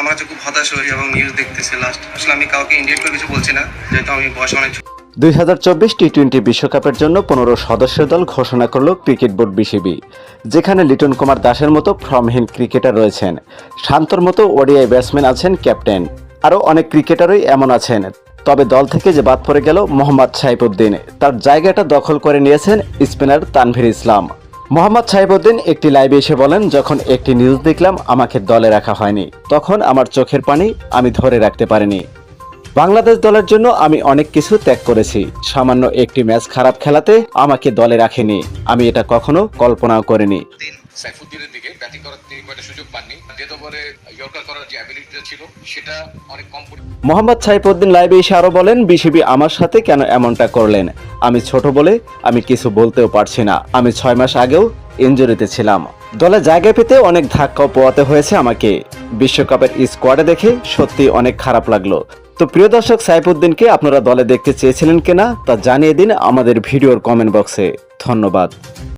আমার কাছে খুব হতাশ হই এবং নিউজ দেখতেছি লাস্ট আসলে আমি কাউকে ইন্ডিয়েট করে কিছু বলছি না, যেহেতু আমি বয়স অনেক দুই হাজার চব্বিশ টি টোয়েন্টি বিশ্বকাপের জন্য পনেরো সদস্যের দল ঘোষণা করল ক্রিকেট বোর্ড বিসিবি যেখানে লিটন কুমার দাসের মতো ফর্মহীন ক্রিকেটার রয়েছেন। শান্তর মতো ওডিআই ব্যাটসম্যান আছেন ক্যাপ্টেন আরও অনেক ক্রিকেটারই এমন আছেন। তবে দল থেকে যে বাদ পড়ে গেল মোহাম্মদ সাইফুদ্দিন। তার জায়গাটা দখল করে নিয়েছেন স্পিনার তানভীর ইসলাম। মোহাম্মদ সাহেবউদ্দিন একটি লাইভে এসে বলেন, যখন একটি নিউজ দেখলাম, আমাকে দলে রাখা হয়নি। তখন আমার চোখের পানি আমি ধরে রাখতে পারিনি। বাংলাদেশ দলের জন্য আমি অনেক কিছু ত্যাগ করেছি। সামান্য একটি ম্যাচ খারাপ খেলাতে আমাকে দলে রাখেনি। আমি এটা কখনো কল্পনাও করিনি। সাইফুদ্দিনের দিকে ব্যাটিং করার তিনি কয়টা সুযোগ পাননি। ডেথ ওভারে ইয়র্কার করার যে অ্যাবিলিটিটা ছিল, সেটা অনেক কম পরি- মোহাম্মদ সাইফুদ্দিন লাইভে এসে আরও বলেন, বিসিবি আমার সাথে কেন এমনটা করলেন? আমি ছোট বলে আমি কিছু বলতেও পারছি না। আমি ছয় মাস আগেও ইঞ্জুরিতে ছিলাম। দলে জায়গা পেতে অনেক ধাক্কাও পোয়াতে হয়েছে আমাকে। বিশ্বকাপের স্কোয়াডে দেখে সত্যি অনেক খারাপ লাগল। তো প্রিয় দর্শক, সাইফুদ্দিনকে আপনারা দলে দেখতে চেয়েছিলেন কিনা তা জানিয়ে দিন আমাদের ভিডিওর কমেন্ট বক্সে ধন্যবাদ।